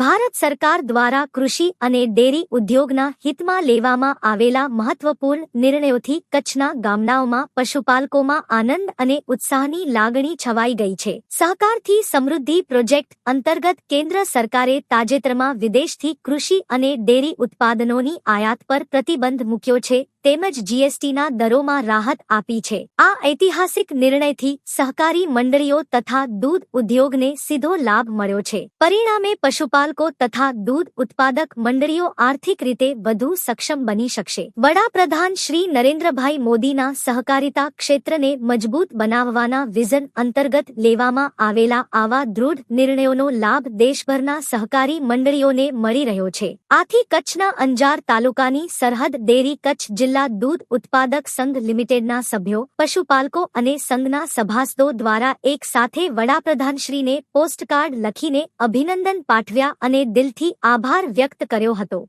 ભારત સરકાર દ્વારા કૃષિ અને ડેરી ઉદ્યોગના હિતમાં લેવામાં આવેલા મહત્વપૂર્ણ નિર્ણયોથી કચ્છના ગામડાઓમાં પશુપાલકોમાં આનંદ અને ઉત્સાહની લાગણી છવાઈ ગઈ છે. સહકારથી સમૃદ્ધિ પ્રોજેક્ટ અંતર્ગત કેન્દ્ર સરકારે તાજેતરમાં વિદેશથી કૃષિ અને ડેરી ઉત્પાદનોની આયાત પર પ્રતિબંધ મૂક્યો છે. તેમજ જીએસટીના દરોમાં રાહત આપી છે. આ ઐતિહાસિક નિર્ણયથી સહકારી મંડળીઓ તથા દૂધ ઉદ્યોગને સીધો લાભ મળ્યો છે. પરિણામે પશુપાલકો તથા દૂધ ઉત્પાદક મંડળીઓ આર્થિક રીતે વધુ સક્ષમ બની શકશે. વડાપ્રધાન શ્રી નરેન્દ્રભાઈ મોદીના સહકારિતા ક્ષેત્રને મજબૂત બનાવવાના વિઝન અંતર્ગત લેવામાં આવેલા આવા દૃઢ નિર્ણયોનો લાભ દેશભરના સહકારી મંડળીઓને મળી રહ્યો છે. આથી કચ્છના અંજાર તાલુકાની સરહદ ડેરી કચ્છ જિલ્લા દૂધ ઉત્પાદક સંઘ લિમિટેડના સભ્યો, પશુપાલકો અને સંઘના સભાસદો દ્વારા એક સાથે વડાપ્રધાનશ્રીને પોસ્ટકાર્ડ લખીને અભિનંદન પાઠવ્યા અને દિલથી આભાર વ્યક્ત કર્યો હતો.